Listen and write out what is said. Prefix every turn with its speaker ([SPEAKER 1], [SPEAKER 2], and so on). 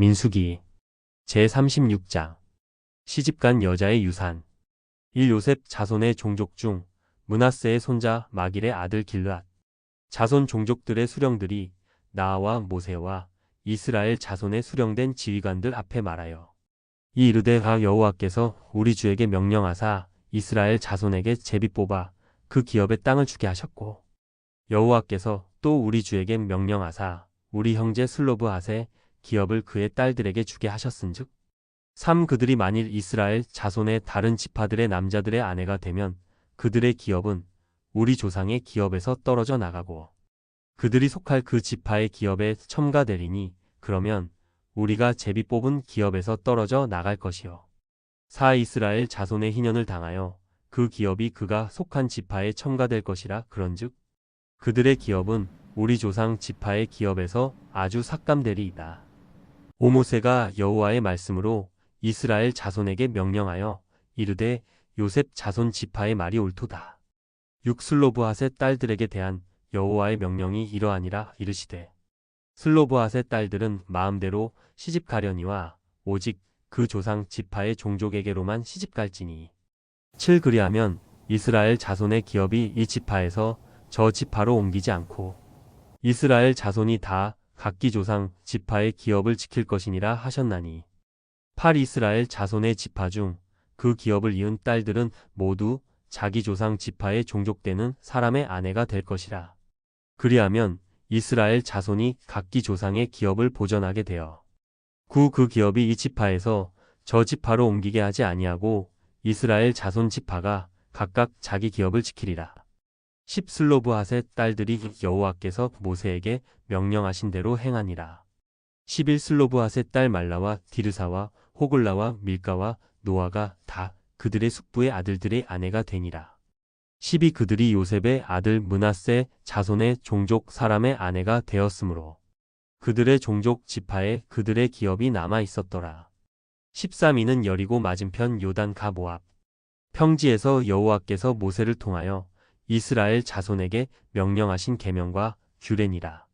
[SPEAKER 1] 민수기 제36장 시집간 여자의 유산. 1 요셉 자손의 종족 중 문하세의 손자 마길의 아들 길르앗 자손 종족들의 수령들이 나아와 모세와 이스라엘 자손의 수령된 지휘관들 앞에 말하여 이 이르되 가 여호와께서 우리 주에게 명령하사 이스라엘 자손에게 제비 뽑아 그 기업의 땅을 주게 하셨고 여호와께서 또 우리 주에게 명령하사 우리 형제 슬로브핫의 기업을 그의 딸들에게 주게 하셨은즉 3. 그들이 만일 이스라엘 자손의 다른 지파들의 남자들의 아내가 되면 그들의 기업은 우리 조상의 기업에서 떨어져 나가고 그들이 속할 그 지파의 기업에 첨가되리니 그러면 우리가 제비 뽑은 기업에서 떨어져 나갈 것이요. 4. 이스라엘 자손의 희년을 당하여 그 기업이 그가 속한 지파에 첨가될 것이라 그런즉 그들의 기업은 우리 조상 지파의 기업에서 아주 삭감되리이다. 오모세가 여호와의 말씀으로 이스라엘 자손에게 명령하여 이르되 요셉 자손 지파의 말이 옳도다. 육슬로브핫의 딸들에게 대한 여호와의 명령이 이러하니라 이르시되 슬로브핫의 딸들은 마음대로 시집 가려니와 오직 그 조상 지파의 종족에게로만 시집 갈지니 7 그리하면 이스라엘 자손의 기업이 이 지파에서 저 지파로 옮기지 않고 이스라엘 자손이 다 각기 조상 지파의 기업을 지킬 것이니라 하셨나니 8 이스라엘 자손의 지파 중 그 기업을 이은 딸들은 모두 자기 조상 지파에 종족되는 사람의 아내가 될 것이라. 그리하면 이스라엘 자손이 각기 조상의 기업을 보전하게 되어 9그 기업이 이 지파에서 저 지파로 옮기게 하지 아니하고 이스라엘 자손 지파가 각각 자기 기업을 지키리라. 10 슬로브핫의 딸들이 여호와께서 모세에게 명령하신 대로 행하니라. 11 슬로브핫의 딸 말라와 디르사와 호글라와 밀가와 노아가 다 그들의 숙부의 아들들의 아내가 되니라. 12 그들이 요셉의 아들 문하세 자손의 종족 사람의 아내가 되었으므로 그들의 종족 지파에 그들의 기업이 남아 있었더라. 13 이는 여리고 맞은편 요단 가 모압 평지에서 여호와께서 모세를 통하여 이스라엘 자손에게 명령하신 계명과 규례니라.